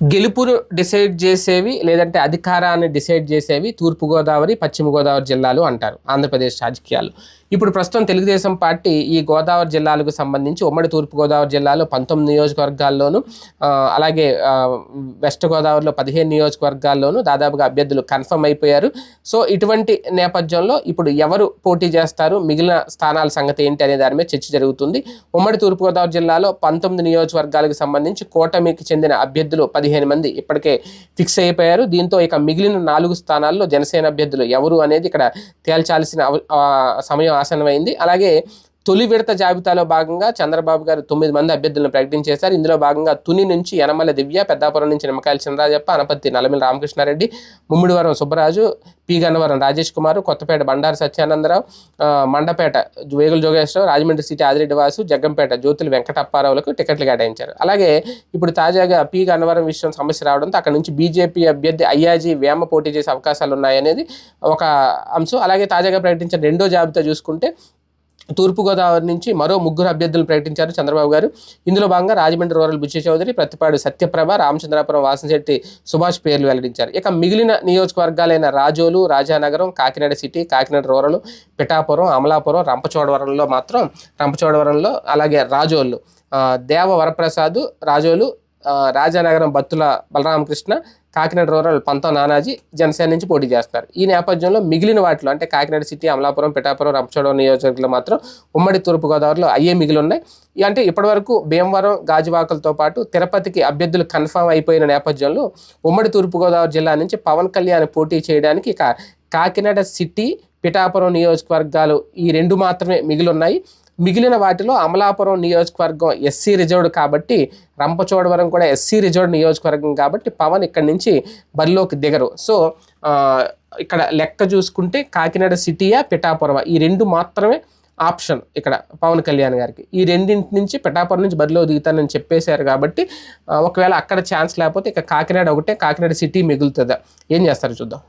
గెలుపును డిసైడ్ చేసేవి లేదంటే అధికారాన్ని డిసైడ్ చేసేవి తూర్పుగోదావరి పశ్చిమ గోదావరి జిల్లాలు అంటారు ఆంధ్రప్రదేశ్ రాజకీయాలు. ఇప్పుడు ప్రస్తుతం తెలుగుదేశం పార్టీ ఈ గోదావరి జిల్లాలకు సంబంధించి ఉమ్మడి తూర్పుగోదావరి జిల్లాలో పంతొమ్మిది నియోజకవర్గాల్లోనూ అలాగే వెస్ట్ గోదావరిలో పదిహేను నియోజకవర్గాల్లోనూ దాదాపుగా అభ్యర్థులు కన్ఫర్మ్ అయిపోయారు. సో ఇటువంటి నేపథ్యంలో ఇప్పుడు ఎవరు పోటీ చేస్తారు? మిగిలిన స్థానాల సంగతి ఏంటి అనే దాని మీద చర్చ జరుగుతుంది. ఉమ్మడి తూర్పుగోదావరి జిల్లాలో పంతొమ్మిది నియోజకవర్గాలకు సంబంధించి కూటమికి చెందిన అభ్యర్థులు పదిహేను పదిహేను మంది ఇప్పటికే ఫిక్స్ అయిపోయారు. దీంతో ఇక మిగిలిన నాలుగు స్థానాల్లో జనసేన అభ్యర్థులు ఎవరు అనేది ఇక్కడ తేల్చాల్సిన అవ- సమయం ఆసనమైంది అలాగే తొలి విడత జాబితాలో భాగంగా చంద్రబాబు గారు తొమ్మిది మంది అభ్యర్థులను ప్రకటించేశారు. ఇందులో భాగంగా తుని నుంచి యనమల దివ్య పెద్దాపురం నుంచి నిమ్మకాయల చినరాజప్ప అనపత్తి నలమిల రామకృష్ణారెడ్డి ముమ్మిడివరం సుబ్బరాజు పి గన్నవరం రాజేష్ కుమార్ కొత్తపేట బండారు సత్యానందరావు మండపేట వేగుల జోగేశ్వరరావు రాజమండ్రి సిటీ ఆదిరెడ్డి వాసు జగ్గంపేట జ్యోతులు వెంకటప్పారావులకు టికెట్లు కేటాయించారు. అలాగే ఇప్పుడు తాజాగా పి గన్నవరం విషయం సమస్య రావడంతో అక్కడ నుంచి బీజేపీ అభ్యర్థి అయ్యాజీ వేమ పోటీ చేసే అవకాశాలు ఉన్నాయనేది ఒక అంశం. అలాగే తాజాగా ప్రకటించిన రెండో జాబితా చూసుకుంటే తూర్పుగోదావరి నుంచి మరో ముగ్గురు అభ్యర్థులు ప్రకటించారు చంద్రబాబు గారు. ఇందులో భాగంగా రాజమండ్రి రూరల్ బుచ్చి చౌదరి ప్రతిపాడు సత్యప్రభ రామచంద్రాపురం వాసంశెట్టి సుభాష్ పేర్లు వెల్లడించారు. ఇక మిగిలిన నియోజకవర్గాలైన రాజోలు రాజానగరం కాకినాడ సిటీ కాకినాడ రూరల్ పిఠాపురం అమలాపురం రంపచోడవరంలో మాత్రం రంపచోడవరంలో అలాగే రాజోలు దేవ వరప్రసాద్ రాజోలు రాజానగరం బత్తుల బలరామకృష్ణ కాకినాడ రూరల్ పంతం నానాజీ జనసేన నుంచి పోటీ చేస్తారు. ఈ నేపథ్యంలో మిగిలిన వాటిలో అంటే కాకినాడ సిటీ అమలాపురం పిఠాపురం రంపచోడవరం నియోజకవర్గంలో మాత్రం ఉమ్మడి తూర్పుగోదావరిలో అయ్యే మిగిలి ఉన్నాయి. అంటే ఇప్పటివరకు భీమవరం గాజువాకలతో పాటు తిరుపతికి అభ్యర్థులు కన్ఫామ్ అయిపోయిన నేపథ్యంలో ఉమ్మడి తూర్పుగోదావరి జిల్లా నుంచి పవన్ కళ్యాణ్ పోటీ చేయడానికి కాకినాడ సిటీ పిఠాపురం నియోజకవర్గాలు ఈ రెండు మాత్రమే మిగిలి ఉన్నాయి. మిగిలిన వాటిలో అమలాపురం నియోజకవర్గం ఎస్సీ రిజర్వ్డ్ కాబట్టి రంపచోడవరం కూడా ఎస్సీ రిజర్వ్డ్ నియోజకవర్గం కాబట్టి పవన్ ఇక్కడి నుంచి బరిలోకి దిగరు. సో ఇక్కడ లెక్క చూసుకుంటే కాకినాడ సిటీయా పిఠాపురమా? ఈ రెండు మాత్రమే ఆప్షన్ ఇక్కడ పవన్ కళ్యాణ్ గారికి. ఈ రెండింటి నుంచి పిఠాపురం నుంచి బరిలో దిగుతానని చెప్పేశారు కాబట్టి ఒకవేళ అక్కడ ఛాన్స్ లేకపోతే ఇక కాకినాడ ఒకటే కాకినాడ సిటీ మిగులుతుందా? ఏం చేస్తారు చూద్దాం.